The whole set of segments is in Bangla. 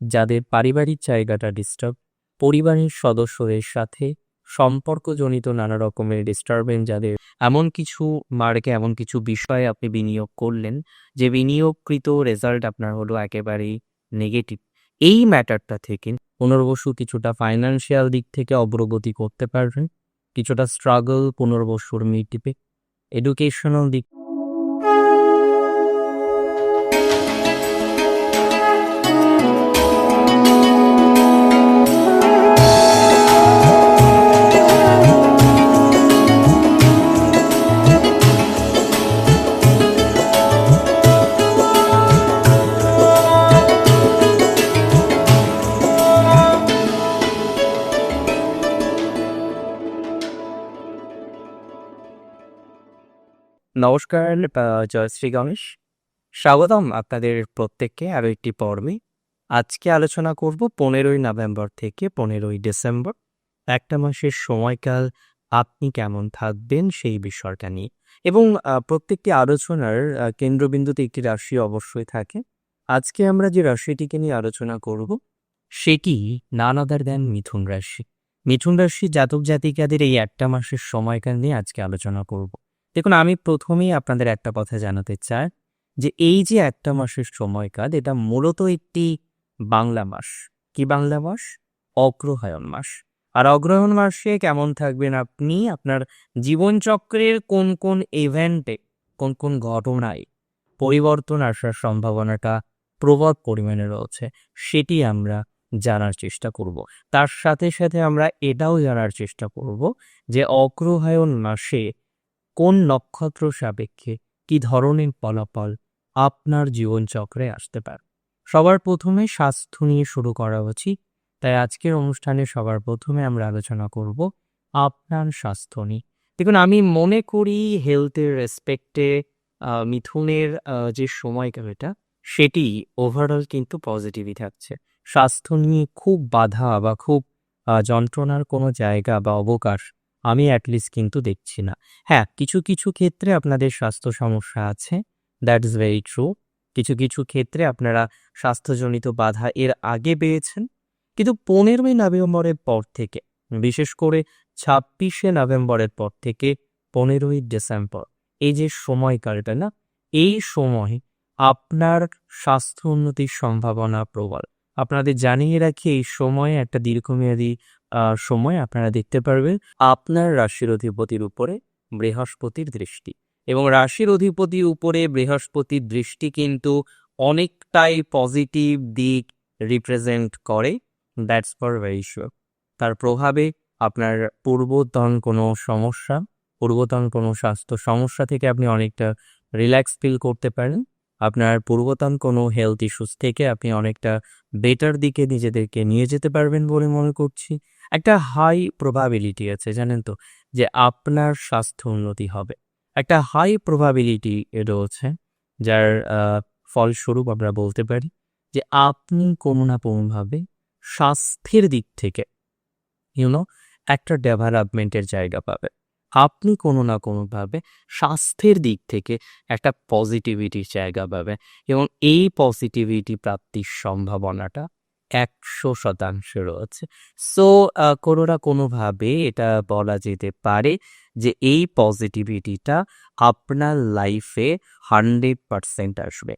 যাদের পারিবারিক জায়গাটা ডিস্টার্ব পরিবারের সদস্যদের সাথে সম্পর্কজনিত নানা রকমের ডিস্টারবেন্স যাদের, এমন কিছু মার্কে এমন কিছু বিষয়ে আপনি বিনিয়োগ করলেন, যে বিনিয়োগকৃত রেজাল্ট আপনার হলো একেবারেই নেগেটিভ এই ম্যাটারটা থেকে পুনর্বসু কিছুটা ফাইন্যান্সিয়াল দিক থেকে অগ্রগতি করতে পারবেন, কিছুটা স্ট্রাগল পুনর্বসুর মিটিপে এডুকেশনাল দিক নমস্কার জয়শ্রী গণেশ। স্বাগতম আপনাদের প্রত্যেককে আরও একটি পর্বে। আজকে আলোচনা করব পনেরোই নভেম্বর থেকে পনেরোই ডিসেম্বর। একটা মাসের সময়কাল আপনি কেমন থাকবেন সেই বিষয়টা নিয়ে। এবং প্রত্যেকটি আলোচনার কেন্দ্রবিন্দুতে একটি রাশি অবশ্যই থাকে। আজকে আমরা যে রাশিটিকে নিয়ে আলোচনা করব, সেটি নান আদার দেন মিথুন রাশি। মিথুন রাশি জাতক জাতিকাদের এই একটা মাসের সময়কাল নিয়ে আজকে আলোচনা করব। দেখুন, আমি প্রথমেই আপনাদের একটা কথা জানাতে চাই যে এই যে একটা মাসের সময়কাল, এটা মূলত একটি বাংলা মাস। কি বাংলা মাস? অগ্রহায়ণ মাস। আর অগ্রহায়ণ মাসে কেমন থাকবেন আপনি? আপনার জীবনচক্রের কোন কোন ইভেন্টে কোন কোন ঘটনায় পরিবর্তন আসার সম্ভাবনাটা প্রবল পরিমাণে রয়েছে, সেটি আমরা জানার চেষ্টা করব। তার সাথে সাথে আমরা এটাও জানার চেষ্টা করব যে অগ্রহায়ণ মাসে কোন নক্ষত্র সাপেক্ষে কি ধরনের ফলাফল আপনার জীবনচক্রে আসতে পারে? সবার প্রথমে স্বাস্থ্য নিয়ে শুরু করা উচিত। তাই আজকের অনুষ্ঠানে সবার প্রথমে আমরা আলোচনা করব আপনার স্বাস্থ্য নিয়ে। দেখুন, আমি মনে করি হেলথের রেসপেক্টে মিথুনের যে সময়কালটা, সেটি ওভারঅল কিন্তু পজিটিভই থাকছে। স্বাস্থ্য নিয়ে খুব বাধা বা খুব যন্ত্রণার কোনো জায়গা বা অবকাশ আমি অ্যাটলিস্ট কিন্তু দেখছি না। হ্যাঁ কিছু কিছু ক্ষেত্রে আপনাদের স্বাস্থ্য সমস্যা আছে দ্যাট ইজ ভেরি ট্রু কিছু কিছু ক্ষেত্রে আপনারা স্বাস্থ্যজনিত বাধা এর আগে পেয়েছেন, কিন্তু পনেরোই নভেম্বরের পর থেকে, বিশেষ করে ছাব্বিশে নভেম্বরের পর থেকে পনেরোই ডিসেম্বর, এই যে সময়কালটা না, এই সময় আপনার স্বাস্থ্য উন্নতির সম্ভাবনা প্রবল। আপনাদের জানিয়ে রাখি, এই সময়ে একটা দীর্ঘমেয়াদী সময় আপনারা দেখতে পারবেন আপনার রাশির অধিপতির উপরে বৃহস্পতির দৃষ্টি। এবং রাশির অধিপতির উপরে বৃহস্পতির দৃষ্টি কিন্তু অনেকটাই পজিটিভ দিক রিপ্রেজেন্ট করে। দ্যাটস ফর ভেরি শিওর তার প্রভাবে আপনার পূর্বতন কোনো সমস্যা পূর্বতন কোনো স্বাস্থ্য সমস্যা থেকে আপনি অনেকটা রিল্যাক্স ফিল করতে পারেন। আপনার পূর্বতন কোনো হেলথ ইস্যুস থেকে আপনি অনেকটা বেটার দিকে নিজেদেরকে নিয়ে যেতে পারবেন বলে মনে করছি। একটা হাই প্রবাবিলিটি আছে, জানেন তো, যে আপনার স্বাস্থ্য উন্নতি হবে। একটা হাই প্রবাবিলিটি রয়েছে, যার ফলস্বরূপ আমরা বলতে পারি যে আপনি কোনো না কোনোভাবে স্বাস্থ্যের দিক থেকে ইউনো একটা ডেভেলপমেন্টের জায়গা পাবে আপনি কোনো না কোনোভাবে স্বাস্থ্যের দিক থেকে একটা পজিটিভিটির জায়গা পাবে এবং এই পজিটিভিটি প্রাপ্তির সম্ভাবনাটা একশো শতাংশ রয়েছে। সো কোনো না কোনোভাবে এটা বলা যেতে পারে যে এই পজিটিভিটিটা আপনার লাইফে হান্ড্রেড পারসেন্ট আসবে।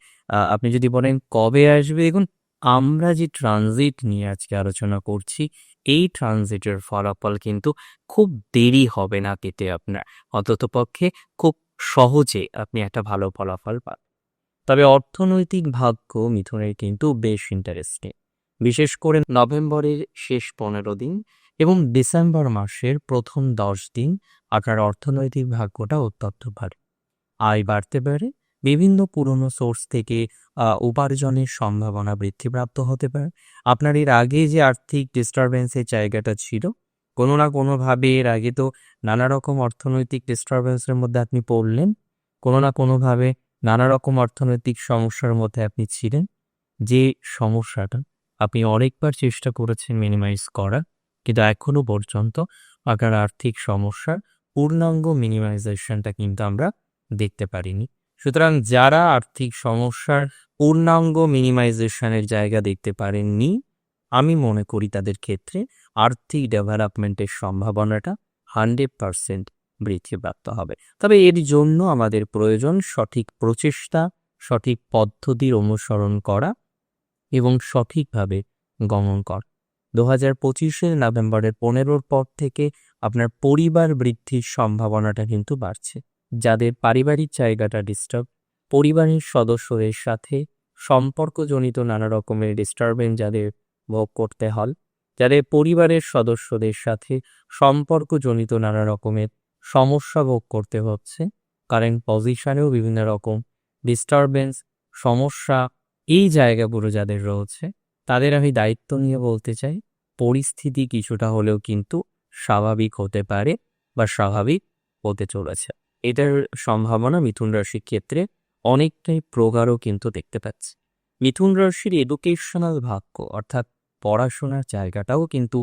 আপনি যদি বলেন কবে আসবে, দেখুন আমরা যে ট্রানজিট নিয়ে আজকে আলোচনা করছি, এই ট্রানজিটের ফলাফল কিন্তু খুব দেরি হবে না কেটে আপনার। অন্ততপক্ষে খুব সহজে আপনি একটা ভালো ফলাফল পান। তবে অর্থনৈতিক ভাগ্য মিথুনের কিন্তু বেশ ইন্টারেস্টিং বিশেষ করে নভেম্বরের শেষ পনেরো দিন এবং ডিসেম্বর মাসের প্রথম দশ দিন আপনার অর্থনৈতিক ভাগ্যটা অত্যন্ত ভালো। আয় বাড়তে পারে বিভিন্ন পুরনো সোর্স থেকে উপার্জনের সম্ভাবনা বৃদ্ধিপ্রাপ্ত হতে পারে। আপনার এর আগে যে আর্থিক ডিস্টারবেন্সের জায়গাটা ছিল, কোনো না কোনোভাবে এর আগে তো নানা রকম অর্থনৈতিক ডিস্টারবেন্সের মধ্যে আপনি পড়লেন, কোনো না কোনোভাবে নানা রকম অর্থনৈতিক সমস্যার মধ্যে আপনি ছিলেন। যে সমস্যাটা আপনি অনেকবার চেষ্টা করেছেন মিনিমাইজ করার কিন্তু এখনও পর্যন্ত আপনার আর্থিক সমস্যার পূর্ণাঙ্গ মিনিমাইজেশনটা কিন্তু আমরা দেখতে পারিনি। সুতরাং যারা আর্থিক সমস্যার পূর্ণাঙ্গ মিনিমাইজেশনের জায়গা দেখতে পারেননি, আমি মনে করি তাদের ক্ষেত্রে আর্থিক ডেভেলপমেন্টের সম্ভাবনাটা হান্ড্রেড পারসেন্ট বৃদ্ধিপ্রাপ্ত হবে। তবে এর জন্য আমাদের প্রয়োজন সঠিক প্রচেষ্টা, সঠিক পদ্ধতির অনুসরণ করা এবং সঠিকভাবে গমন করা। দু হাজার পঁচিশের নভেম্বরের পনেরোর পর থেকে আপনার পরিবার বৃদ্ধির সম্ভাবনাটা কিন্তু বাড়ছে। যাদের পারিবারিক জায়গাটা ডিস্টার্ব পরিবারের সদস্যদের সাথে সম্পর্কজনিত নানা রকমের ডিস্টারবেন্স যাদের ভোগ করতে হল যাদের পরিবারের সদস্যদের সাথে সম্পর্কজনিত নানা রকমের সমস্যা ভোগ করতে হচ্ছে কারেন্ট পজিশনেও বিভিন্ন রকম ডিস্টারবেন্স সমস্যা এই জায়গাগুলো যাদের রয়েছে, তাদের আমি দায়িত্ব নিয়ে বলতে চাই, পরিস্থিতি কিছুটা হলেও কিন্তু স্বাভাবিক হতে পারে বা স্বাভাবিক হতে চলেছে। এটার সম্ভাবনা মিথুন রাশির ক্ষেত্রে অনেকটাই প্রগাঢ় কিন্তু দেখতে পাচ্ছি। মিথুন রাশির এডুকেশনাল ভাগ্য, অর্থাৎ পড়াশোনার জায়গাটাও কিন্তু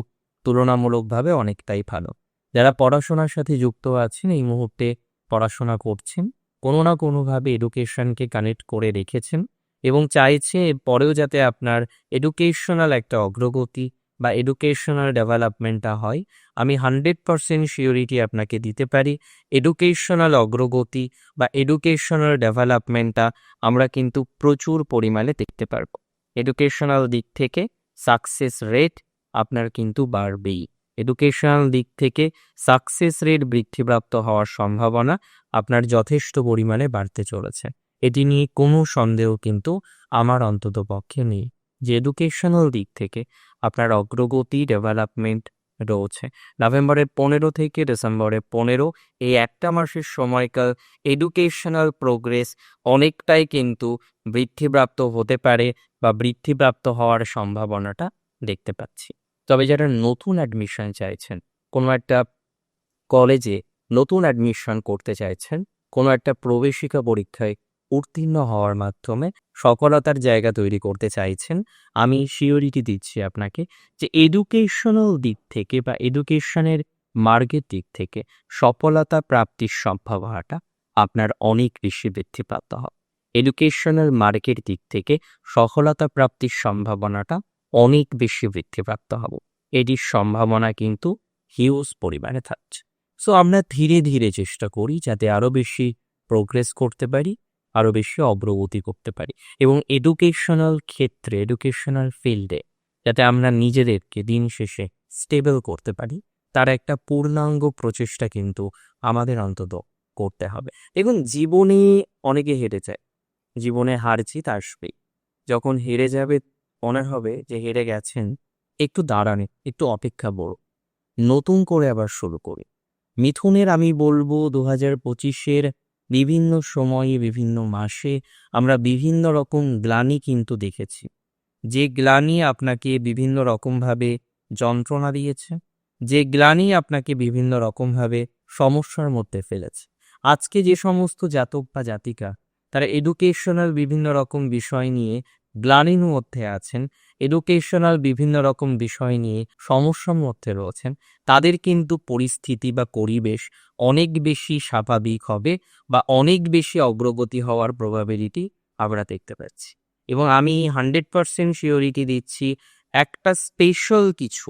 তুলনামূলকভাবে অনেকটাই ভালো। যারা পড়াশোনার সাথে যুক্ত আছেন, এই মুহূর্তে পড়াশোনা করছেন, কোনো না কোনোভাবে এডুকেশনকে কানেক্ট করে রেখেছেন এবং চাইছে পরেও যাতে আপনার এডুকেশনাল একটা অগ্রগতি বা এডুকেশনাল ডেভেলপমেন্টটা হয়, আমি হান্ড্রেড পারসেন্ট শিওরিটি আপনাকে দিতে পারি। এডুকেশনাল অগ্রগতি বা এডুকেশনাল ডেভেলপমেন্টটা আমরা কিন্তু প্রচুর পরিমাণে দেখতে পারব। এডুকেশনাল দিক থেকে সাকসেস রেট আপনার কিন্তু বাড়বেই। এডুকেশনাল দিক থেকে সাকসেস রেট বৃদ্ধিপ্রাপ্ত হওয়ার সম্ভাবনা আপনার যথেষ্ট পরিমাণে বাড়তে চলেছে। এটি নিয়ে কোনো সন্দেহ কিন্তু আমার অন্তত পক্ষে নেই। যে এডুকেশনাল দিক থেকে আপনার অগ্রগতি ডেভেলপমেন্ট রয়েছে। নভেম্বরের পনেরো থেকে ডিসেম্বরের পনেরো, এই একটা মাসের সময়কাল এডুকেশনাল প্রোগ্রেস অনেকটাই কিন্তু বৃদ্ধিপ্রাপ্ত হতে পারে বা বৃদ্ধিপ্রাপ্ত হওয়ার সম্ভাবনাটা দেখতে পাচ্ছি। তবে যারা নতুন অ্যাডমিশন চাইছেন, কোনো একটা কলেজে নতুন অ্যাডমিশন করতে চাইছেন, কোনো একটা প্রবেশিকা পরীক্ষায় উত্তীর্ণ হওয়ার মাধ্যমে সফলতার জায়গা তৈরি করতে চাইছেন। আমি শিওরিটি দিচ্ছি আপনাকে যে এডুকেশনাল দিক থেকে বা এডুকেশনের মার্গের দিক থেকে সফলতা প্রাপ্তির সম্ভাবনাটা আপনার অনেক বেশি বৃদ্ধিপ্রাপ্ত হবে। এডুকেশনাল মার্গের দিক থেকে সফলতা প্রাপ্তির সম্ভাবনাটা অনেক বেশি বৃদ্ধিপ্রাপ্ত হব। এটির সম্ভাবনা কিন্তু হিউজ পরিমাণে থাকছে। সো আমরা ধীরে ধীরে চেষ্টা করি যাতে আরও বেশি প্রোগ্রেস করতে পারি। আরও বেশি অগ্রগতি করতে পারি। এবং এডুকেশনাল ক্ষেত্রে এডুকেশনাল ফিল্ডে যাতে আমরা নিজেদেরকে দিন শেষে স্টেবল করতে পারি, তার একটা পূর্ণাঙ্গ প্রচেষ্টা কিন্তু আমাদের অন্তত করতে হবে। দেখুন, জীবনে অনেকে হেরে যায়। জীবনে হার জিত আসবেই। যখন হেরে যাবে, মনে হবে যে হেরে গেছেন, একটু দাঁড়ানে, একটু অপেক্ষা বড় নতুন করে আবার শুরু করি মিথুনের আমি বলব দু হাজার পঁচিশের বিভিন্ন সময়ে, বিভিন্ন মাসে আমরা বিভিন্ন রকম গ্লানি কিন্তু দেখেছি। যে গ্লানি আপনাকে বিভিন্ন রকমভাবে যন্ত্রণা দিয়েছে, যে গ্লানি আপনাকে বিভিন্ন রকমভাবে সমস্যার মধ্যে ফেলেছে। আজকে যে সমস্ত জাতক বা জাতিকা, তারা এডুকেশনাল বিভিন্ন রকম বিষয় নিয়ে গ্লানির মধ্যে আছেন এডুকেশনাল বিভিন্ন রকম বিষয় নিয়ে সমস্যার মধ্যে রয়েছেন। তাদের কিন্তু পরিস্থিতি বা পরিবেশ অনেক বেশি স্বাভাবিক হবে বা অনেক বেশি অগ্রগতি হওয়ার প্রবাবিলিটি আমরা দেখতে পাচ্ছি। এবং আমি হান্ড্রেড পারসেন্ট শিওরিটি দিচ্ছি একটা স্পেশাল কিছু,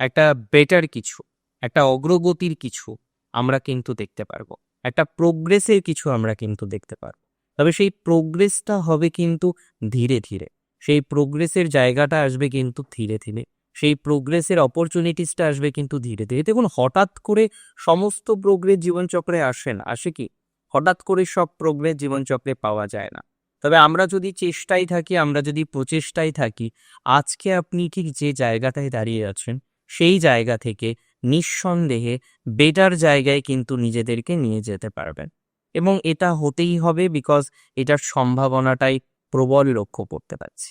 একটা বেটার কিছু, একটা অগ্রগতির কিছু আমরা কিন্তু দেখতে পারব। একটা প্রোগ্রেসের কিছু আমরা কিন্তু দেখতে পারব। তবে সেই প্রোগ্রেসটা হবে কিন্তু ধীরে ধীরে। সেই প্রোগ্রেসের জায়গাটা আসবে কিন্তু ধীরে ধীরে। সেই প্রোগ্রেসের অপরচুনিটিসটা আসবে কিন্তু ধীরে ধীরে। দেখুন, হঠাৎ করে সমস্ত প্রোগ্রেস জীবনচক্রে আসে না। আসে কি? হঠাৎ করে সব প্রোগ্রেস জীবনচক্রে পাওয়া যায় না। তবে আমরা যদি চেষ্টায় থাকি, আমরা যদি প্রচেষ্টায় থাকি, আজকে আপনি ঠিক যে জায়গাটায় দাঁড়িয়ে আছেন, সেই জায়গা থেকে নিঃসন্দেহে বেটার জায়গায় কিন্তু নিজেদেরকে নিয়ে যেতে পারবেন। এবং এটা হতেই হবে বিকজ এটার সম্ভাবনাটাই প্রবল লক্ষ্য করতে পারছি।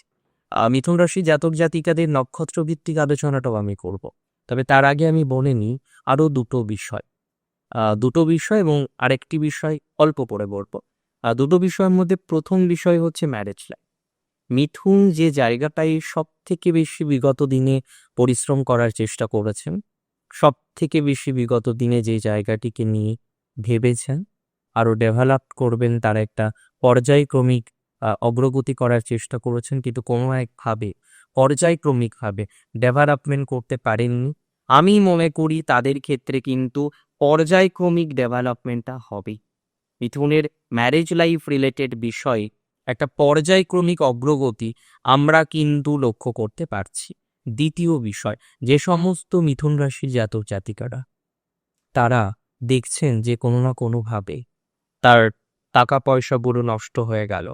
মিথুন রাশি জাতক জাতিকাদের নক্ষত্র ভিত্তিক আলোচনাটাও আমি করব। তবে তার আগে আমি বলে নিই আরও দুটো বিষয়। দুটো বিষয় এবং আরেকটি বিষয় অল্প পরে বলব। দুটো বিষয়ের মধ্যে প্রথম বিষয় হচ্ছে ম্যারেজ লাইফ মিথুন যে জায়গাটাই সব থেকে বেশি বিগত দিনে পরিশ্রম করার চেষ্টা করেছেন সব থেকে বেশি বিগত দিনে যে জায়গাটিকে নিয়ে ভেবেছেন, আরও ডেভেলপ করবেন তার একটা পর্যায়ক্রমিক অগ্রগতি করার চেষ্টা করেছেন, কিন্তু কোনো একভাবে পর্যায়ক্রমিকভাবে ডেভেলপমেন্ট করতে পারেননি। আমি মনে করি তাদের ক্ষেত্রে কিন্তু পর্যায়ক্রমিক ডেভেলপমেন্টটা হবে। মিথুনের ম্যারেজ লাইফ রিলেটেড বিষয়ে একটা পর্যায়ক্রমিক অগ্রগতি আমরা কিন্তু লক্ষ্য করতে পারছি। দ্বিতীয় বিষয়, যে সমস্ত মিথুন রাশির জাতক জাতিকারা, তারা দেখছেন যে কোনো না কোনোভাবে তার টাকা পয়সাগুলো নষ্ট হয়ে গেল।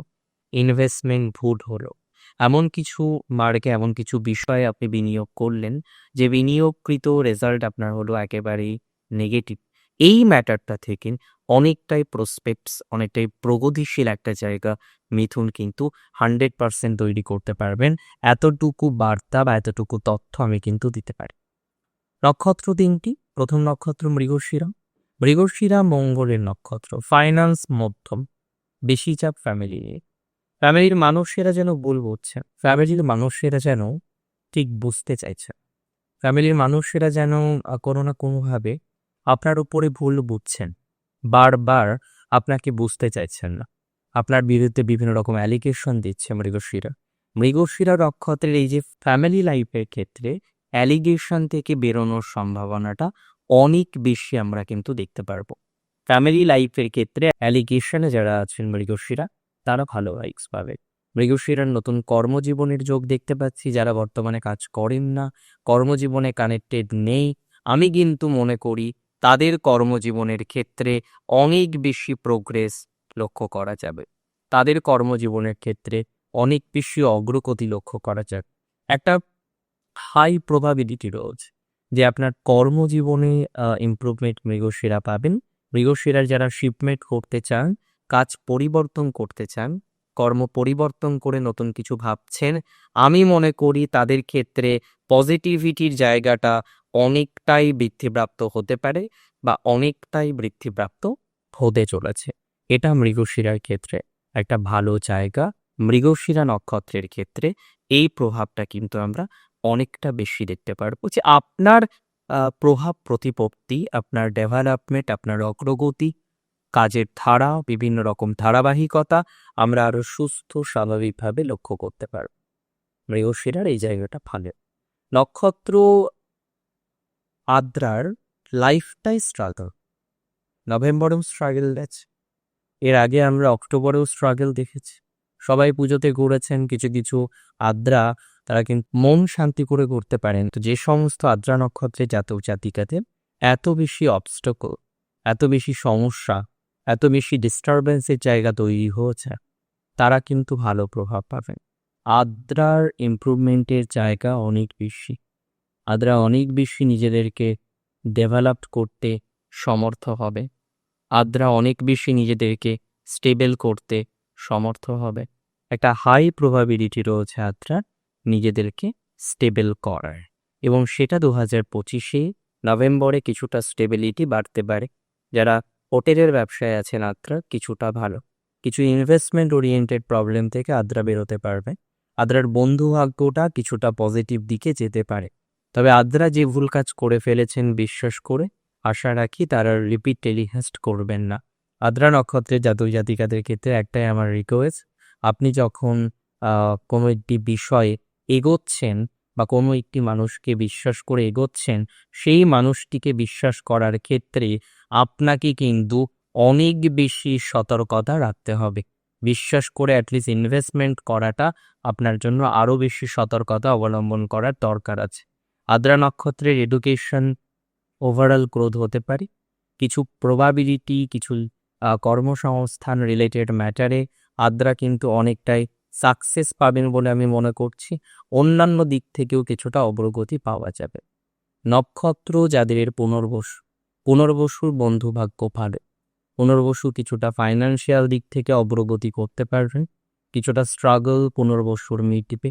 ইনভেস্টমেন্ট ভুল হলো। এমন কিছু মার্কে এমন কিছু বিষয়ে আপনি বিনিয়োগ করলেন, যে বিনিয়োগকৃত রেজাল্ট আপনার হলো একেবারেই নেগেটিভ এই ম্যাটারটা থেকে অনেকটাই প্রসপেক্টস অনেকটাই প্রগতিশীল একটা জায়গা মিথুন কিন্তু হান্ড্রেড পার্সেন্ট তৈরি করতে পারবেন। এতটুকু বার্তা বা এতটুকু তথ্য আমি কিন্তু দিতে পারি। নক্ষত্র তিনটি। প্রথম নক্ষত্র মৃগশিরা। মৃগশিরা মঙ্গলের নক্ষত্র। ফাইন্যান্স মধ্যম। বেশি চাপ ফ্যামিলি নিয়ে। ফ্যামিলির মানুষেরা যেন ভুল বুঝছে। ফ্যামিলির মানুষেরা যেন ঠিক বুঝতে চাইছে। ফ্যামিলির মানুষেরা যেন কোনো না কোনোভাবে আপনার উপরে ভুল বুঝছেন। বারবার আপনাকে বুঝতে চাইছেন না। আপনার বিরুদ্ধে বিভিন্ন রকম অ্যালিগেশন দিচ্ছে মৃগশিরা। মৃগশিরা নক্ষত্রের এই যে ফ্যামিলি লাইফের ক্ষেত্রে অ্যালিগেশন থেকে বেরোনোর সম্ভাবনাটা অনেক বেশি আমরা কিন্তু দেখতে পারব। ফ্যামিলি লাইফের ক্ষেত্রে অ্যালিগেশনে যারা আছেন মৃগশিরা তারা ভালো ভাইবস পাবে মৃগশিরার নতুন কর্মজীবনের যোগ দেখতে পাচ্ছি, যারা বর্তমানে কাজ করেন না, কর্মজীবনে কানেক্টেড নেই। আমি কিন্তু মনে করি, তাদের কর্মজীবনের ক্ষেত্রে অনেক বেশি প্রোগ্রেস লক্ষ্য করা যাবে। তাদের কর্মজীবনের ক্ষেত্রে অনেক বেশি অগ্রগতি লক্ষ্য করা যাবে একটা হাই প্রবাবিলিটি রয়েছে যে আপনার কর্মজীবনে ইমপ্রুভমেন্ট মৃগশিরা পাবেন। মৃগশিরার যারা শিপমেন্ট করতে চান কাজ পরিবর্তন করতে চান, কর্ম পরিবর্তন করে নতুন কিছু ভাবছেন, আমি মনে করি তাদের ক্ষেত্রে পজিটিভিটির জায়গাটা অনেকটাই বৃদ্ধিপ্রাপ্ত হতে পারে বা অনেকটাই বৃদ্ধিপ্রাপ্ত হতে চলেছে। এটা মৃগশিরার ক্ষেত্রে একটা ভালো জায়গা, মৃগশিরা নক্ষত্রের ক্ষেত্রে এই প্রভাবটা কিন্তু আমরা অনেকটা বেশি দেখতে পারব যে আপনার প্রভাব, প্রতিপত্তি, আপনার ডেভেলপমেন্ট আপনার অগ্রগতি কাজের ধারা, বিভিন্ন রকম ধারাবাহিকতা আমরা আরও সুস্থ, স্বাভাবিকভাবে লক্ষ্য করতে পারব। মৃগশিরার এই জায়গাটা ভালো। নক্ষত্র আদ্রার লাইফটাই স্ট্রাগল নভেম্বরেও স্ট্রাগল আছে। এর আগে আমরা অক্টোবরেও স্ট্রাগল দেখেছি। সবাই পুজোতে ঘুরেছেন, কিছু কিছু আদ্রা, তারা কিন্তু মন শান্তি করে করতে পারেন। তো যে সমস্ত আদ্রা নক্ষত্রে জাতক জাতিকাতে এত বেশি অবস্টকল এত বেশি সমস্যা এত বেশি ডিস্টারবেন্সের জায়গা তৈরি হয়েছে, তারা কিন্তু ভালো প্রভাব পাবেন আদ্রার ইমপ্রুভমেন্টের জায়গা অনেক বেশি। আদ্রা অনেক বেশি নিজেদেরকে ডেভেলপ করতে সমর্থ হবে। আদ্রা অনেক বেশি নিজেদেরকে স্টেবল করতে সমর্থ হবে। একটা হাই প্রবাবিলিটি রয়েছে আদ্রা নিজেদেরকে স্টেবল করার। এবং সেটা দু হাজার পঁচিশে নভেম্বরে কিছুটা স্টেবিলিটি বাড়তে পারে। যারা হোটেলের ব্যবসায় আছেন আদ্রা, কিছুটা ভালো। কিছু ইনভেস্টমেন্ট ওরিয়েন্টেড প্রবলেম থেকে আদ্রা বেরোতে পারবে। আদ্রার বন্ধু ভাগ্যটা কিছুটা পজিটিভ দিকে যেতে পারে। তবে আদ্রা যে ভুল কাজ করে ফেলেছেন বিশ্বাস করে, আশা রাখি তারা রিপিট টেলিহাস্ট করবেন না। আদ্রা নক্ষত্রের জাতক জাতিকাদের ক্ষেত্রে একটাই আমার রিকোয়েস্ট আপনি যখন কোনো একটি বিষয়ে এগোচ্ছেন বা কোনো একটি মানুষকে বিশ্বাস করে এগোচ্ছেন, সেই মানুষটিকে বিশ্বাস করার ক্ষেত্রে আপনাকে কিন্তু অনেক বেশি সতর্কতা রাখতে হবে। বিশ্বাস করে অ্যাটলিস্ট ইনভেস্টমেন্ট করাটা আপনার জন্য আরও বেশি সতর্কতা অবলম্বন করার দরকার আছে। আদ্রা নক্ষত্রের এডুকেশন ওভারঅল গ্রোথ হতে পারে। কিছু প্রবাবিলিটি কিছু কর্মসংস্থান রিলেটেড ম্যাটারে আদ্রা কিন্তু অনেকটাই সাকসেস পাবেন বলে আমি মনে করছি। অন্যান্য দিক থেকেও কিছুটা অগ্রগতি পাওয়া যাবে। নক্ষত্র যাদের পুনর্বসু পুনর্বসুর বন্ধু ভাগ্য ভালো পুনর্বসু কিছুটা ফাইন্যান্সিয়াল দিক থেকে অগ্রগতি করতে পারবেন কিছুটা স্ট্রাগল পুনর্বসুর মিটিবে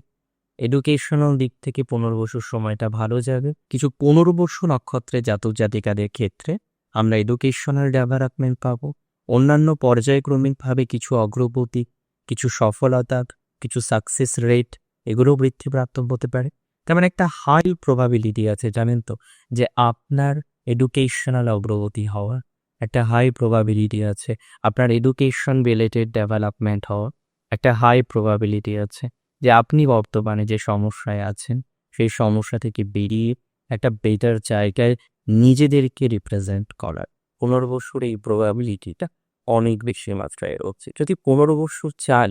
এডুকেশনাল দিক থেকে পুনর্বসুর সময়টা ভালো যাবে। কিছু পুনর্বসু নক্ষত্রে জাতক জাতিকাদের ক্ষেত্রে আমরা এডুকেশনাল ডেভেলপমেন্ট পাব। অন্যান্য পর্যায়ক্রমিকভাবে কিছু অগ্রগতি, কিছু সফলতা, কিছু সাকসেস রেট এগুলো বৃদ্ধিপ্রাপ্ত হতে পারে। তেমন একটা হাই প্রবাবিলিটি আছে, জানেন তো? যে আপনার এডুকেশনাল অগ্রগতি হওয়া একটা হাই প্রবাবিলিটি আছে। আপনার এডুকেশন রিলেটেড ডেভেলপমেন্ট হওয়া একটা হাই প্রবাবিলিটি আছে যে আপনি বর্তমানে যে সমস্যায় আছেন, সেই সমস্যা থেকে বেরিয়ে একটা বেটার জায়গায় নিজেদেরকে রিপ্রেজেন্ট করার। পনেরো বছর এই প্রবাবিলিটিটা অনেক বেশি মাত্রায় রয়েছে। যদি পনেরো বছর চান,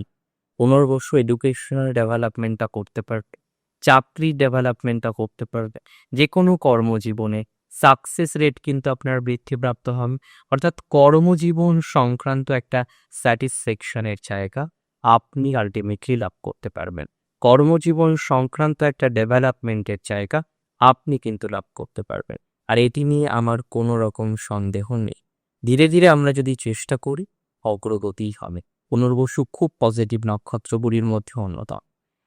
পনেরো বছর এডুকেশনাল ডেভেলপমেন্টটা করতে পারবে চাকরির ডেভেলপমেন্টটা করতে পারবে যে কোনো কর্মজীবনে সাকসেস রেট কিন্তু আপনার বৃদ্ধিপ্রাপ্ত হবে। অর্থাৎ কর্মজীবন সংক্রান্ত একটা স্যাটিসফ্যাকশনের জায়গা আপনি আলটিমেটলি লাভ করতে পারবেন। কর্মজীবন সংক্রান্ত একটা ডেভেলপমেন্টের জায়গা আপনি কিন্তু লাভ করতে পারবেন। আর এটি নিয়ে আমার কোনো রকম সন্দেহ নেই। ধীরে ধীরে আমরা যদি চেষ্টা করি, অগ্রগতিই হবে। পুনর্বসু খুব পজিটিভ নক্ষত্রগুলির মধ্যে অন্যতম।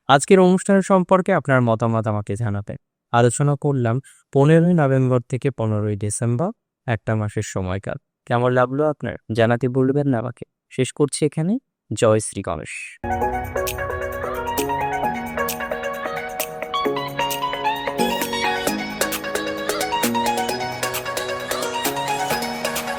আজকের অনুষ্ঠান সম্পর্কে আপনার মতামত আমাকে জানাবেন। আলোচনা করলাম পনেরোই নভেম্বর থেকে পনেরোই ডিসেম্বর, একটা মাসের সময়কাল। কেমন লাগল আপনার? জানাতে বলবেন না আমাকে। শেষ করছি এখানে। জয় শ্রী গণেশ।